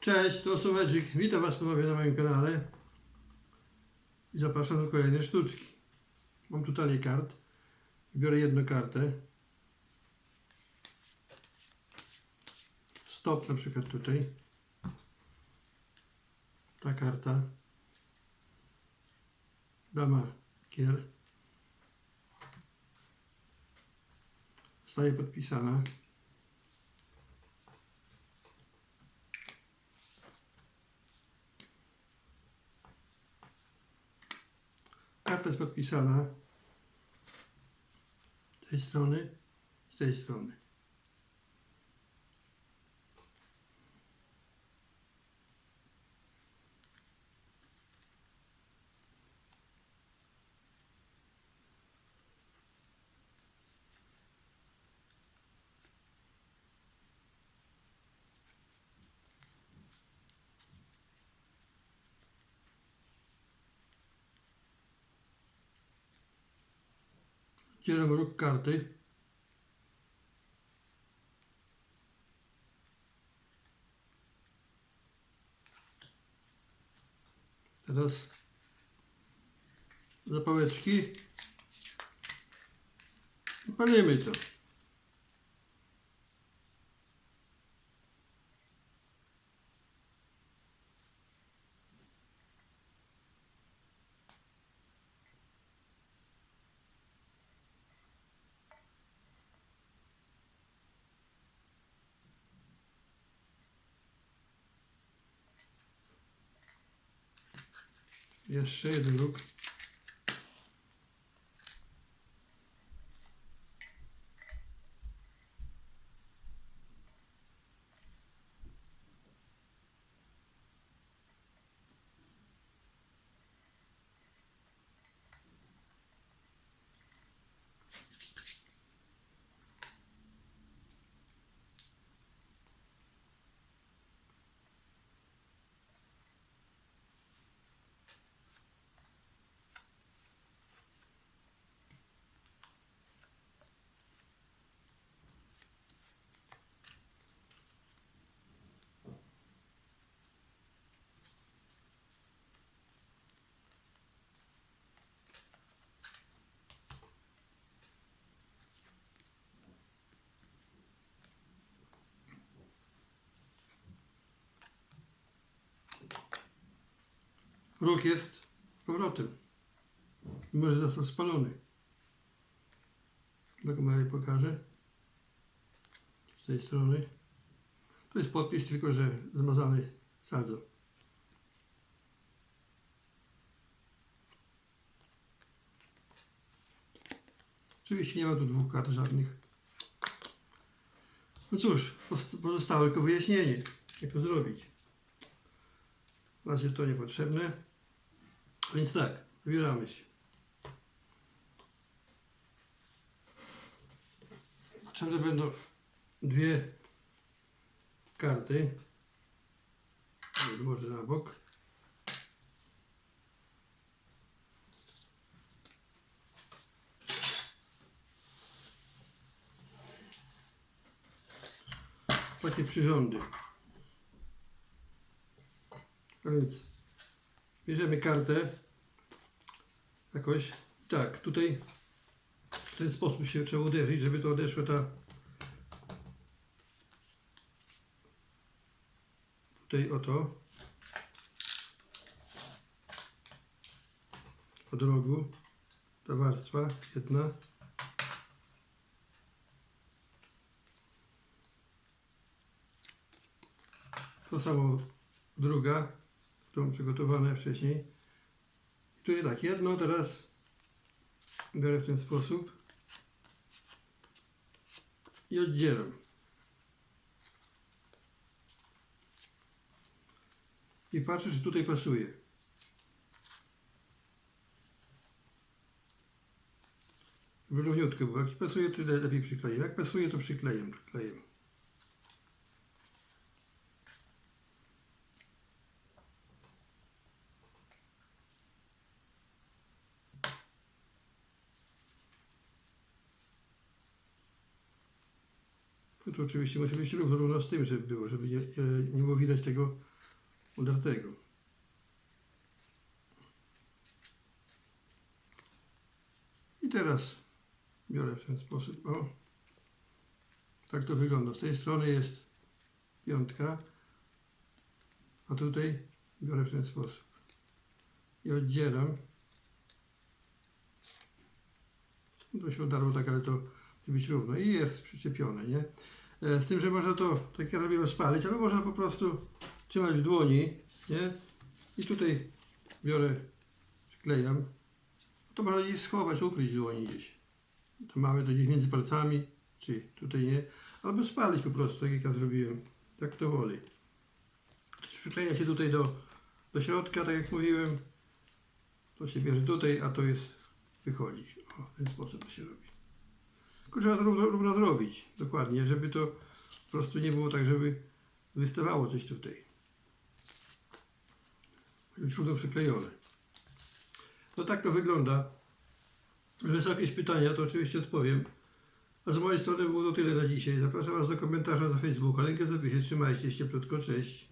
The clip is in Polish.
Cześć, to Słoweczek. Witam Was ponownie na moim kanale i zapraszam do kolejnej sztuczki. Mam tu talię kart. Biorę jedną kartę. Stop na przykład tutaj. Ta karta. Dama kier. Zostaje podpisana. Karta jest podpisana z tej strony z tej strony. Dzielam róg karty. Teraz zapałeczki. Palimy to. Ja, zeker ook. Róg jest powrotem. Może został spalony. Do kamery pokażę. Z tej strony. To jest podpis, tylko że zmazany sadzą. Oczywiście nie ma tu dwóch kart żadnych. No cóż, poz- pozostało tylko wyjaśnienie, jak to zrobić. Razie to niepotrzebne. Więc tak, wybieramy się. Potrzebne będą dwie karty. Odłożę na bok. Takie przyrządy. A więc bierzemy kartę jakoś? Tak, tutaj w ten sposób się trzeba uderzyć, żeby to odeszła ta tutaj oto. Od rogu. Ta warstwa jedna. To samo druga którą przygotowane wcześniej tu tak jedno teraz biorę w ten sposób i oddzielam i patrzę, czy tutaj pasuje. Równiutko, bo jak pasuje, to le- lepiej przykleję. Jak pasuje, to przykleję. przykleję. To oczywiście musi być równo, z tym, żeby było, żeby nie, nie było widać tego udartego. I teraz biorę w ten sposób. O. Tak to wygląda. Z tej strony jest piątka, a tutaj biorę w ten sposób. I oddzielam. To się udarło tak, ale to być równo. I jest przyczepione, nie? E, Z tym, że można to, tak ja robiłem, spalić, albo można po prostu trzymać w dłoni, nie? I tutaj biorę, przyklejam. To można gdzieś schować, ukryć w dłoni gdzieś. To mamy to gdzieś między palcami, czy tutaj nie. Albo spalić po prostu, tak jak ja zrobiłem. Tak to woli. Przykleja się tutaj do, do środka, tak jak mówiłem. To się bierze tutaj, a to jest, wychodzi. O, w ten sposób. To równo, równo zrobić, dokładnie, żeby to po prostu nie było tak, żeby wystawało coś tutaj. Musi być równo przyklejone. No tak to wygląda. Jeżeli są jakieś pytania, to oczywiście odpowiem. A z mojej strony było to tyle na dzisiaj. Zapraszam Was do komentarza na Facebooku. Linkę w. Trzymajcie się cieplutko. Cześć.